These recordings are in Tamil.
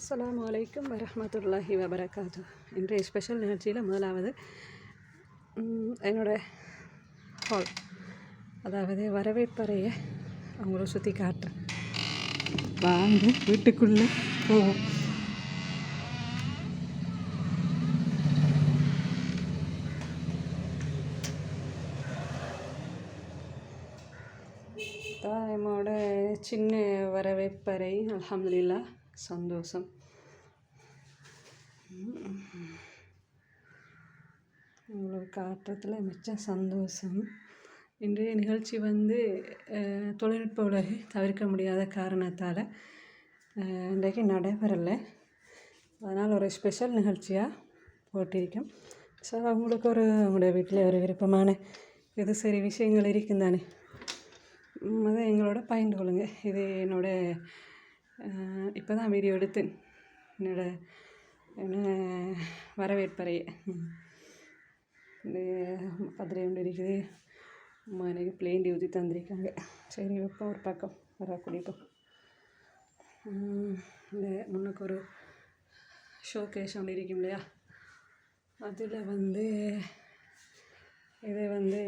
அஸ்லாம் வலைக்கம் வரமத்துல்லாஹி வபரகாத்து இன்றைய ஸ்பெஷல் நிகழ்ச்சியில் முதலாவது என்னோட ஹால் அதாவது வரவேற்பறையை அவங்கள சுற்றி காட்டுறேன். வாங்க வீட்டுக்குள்ளே போவோம். தாயமோட சின்ன வரவேற்பறை அலமதுல்லா சந்தோஷம். உங்களுக்கு காட்டுறதுல மிச்சம் சந்தோஷம். இன்றைய நிகழ்ச்சி வந்து தொழில்நுட்ப உலகை தவிர்க்க முடியாத காரணத்தால் இன்றைக்கு நடைபெறலை. அதனால் ஒரு ஸ்பெஷல் நிகழ்ச்சியாக போட்டிருக்கேன் ஸோ அவங்களுக்கு ஒரு உங்களுடைய வீட்டில் ஒரு விருப்பமான இது சரி விஷயங்கள் இருக்கும் தானே அதை எங்களோட பகிர்ந்து கொள்ளுங்கள் இது என்னோட இப்போ தான் வீடியோ எடுத்தேன் என்னோட என்ன வரவேற்பறையை ம். பத்திரை ஒன்று இருக்குது. அம்மா எனக்கு பிளேண்டி ஊற்றி தந்திருக்காங்க. சரி வைப்போம் ஒரு பக்கம் வர குடிப்போம் இந்த முன்னுக்கு ஒரு ஷோ கேஷ் ஒன்று இருக்கும் இல்லையா? அதில் வந்து இது வந்து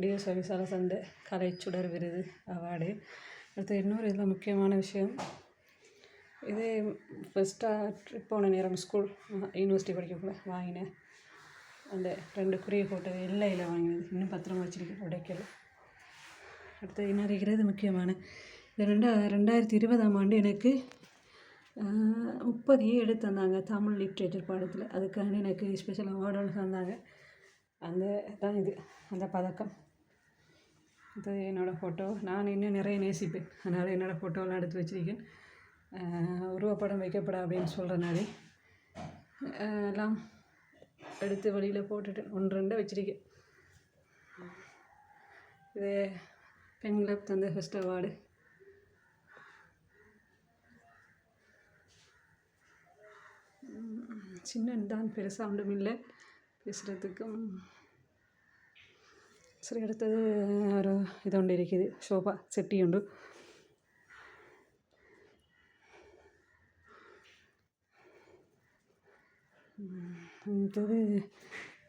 டிஎஸ் சர்வீஸால் சந்த கலை சுடர் விருது அவார்டு அடுத்து இன்னொரு இதில் முக்கியமான விஷயம் இது ஃபஸ்ட்டாக ட்ரிப் போன நேரம் ஸ்கூல் யூனிவர்சிட்டி படிக்கக்குள்ள வாங்கினேன். அந்த ரெண்டு குறிய போட்டு எல்லையில் வாங்கினது. இன்னும் பத்திரமா வச்சுருக்கேன் உடைக்கல. அடுத்து என்ன இருக்கிறது முக்கியமான. இது ரெண்டா ரெண்டாயிரத்தி இருபதாம் ஆண்டு எனக்கு ஆஹ், முப்பது எடுத்து தந்தாங்க தமிழ் லிட்ரேச்சர் பாடத்தில். அதுக்காண்டி எனக்கு ஸ்பெஷல் அவார்டு ஒன்று தந்தாங்க. அந்த தான் இது அந்த பதக்கம். இது என்னோடய ஃபோட்டோ நான் இன்னும் நிறைய நேசிப்பேன். அதனால் என்னோடய ஃபோட்டோலாம் எடுத்து வச்சிருக்கேன். உருவப்படம் வைக்கப்படா அப்படின்னு சொல்கிறனாலே எல்லாம் எடுத்து வழியில் போட்டுட்டு ஒன்று ரெண்டு வச்சுருக்கேன். இது பெண் தந்த ஃபஸ்ட் அவார்டு சின்னன் தான் பெருசாக ஒன்றும் இல்லை. பேசுகிறதுக்கும் சரி அடுத்தது ஒரு இது ஒன்று இருக்குது. ஷோபா செட்டி உண்டு அடுத்தது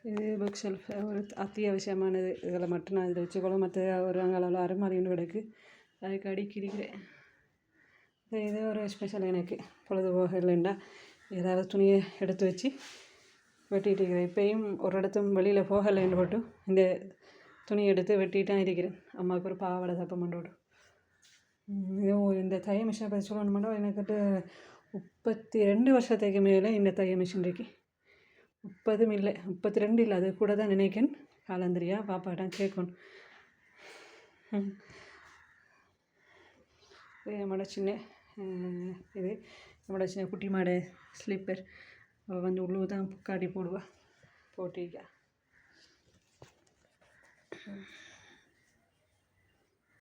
இது புக் ஷெல்ஃப் ஒரு அத்தியாவசியமானது இதில் மட்டும் நான் இதில் வச்சுக்கொள்ள மற்ற ஒரு அங்கே அருமாதி ஒன்று கிடக்கு. அதுக்கு அடிக்கிறேன் இது ஒரு ஸ்பெஷல் எனக்கு. பொழுதுபோக இல்லைண்டா ஏதாவது துணியை எடுத்து வச்சு வெட்டிகிட்டு இருக்கிறேன். இப்பயும் ஒரு இடத்தும் வெளியில் போகலைன்னு போட்டு இந்த துணி எடுத்து வெட்டிட்டு இருக்கிறேன். அம்மாவுக்கு ஒரு பாவாடை தப்பம் இதுவும் இந்த தைய மிஷினை பற்றி மட்டும் எனக்கிட்ட முப்பத்தி ரெண்டு வருஷத்துக்கு மேலே இந்த தைய மிஷின் முப்பதும் இல்லை முப்பத்தி ரெண்டு இல்லை. அது கூட தான் நினைக்கிறேன். காலந்திரியா பாப்பாட்டான் கேட்கணும். ம். இது நம்மளோட சின்ன இது நம்மளோட சின்ன குட்டி மாடு ஸ்லீப்பர் அவள் வந்து உள்ளூர் தான் புக்காடி போடுவா. போட்டிருக்கா.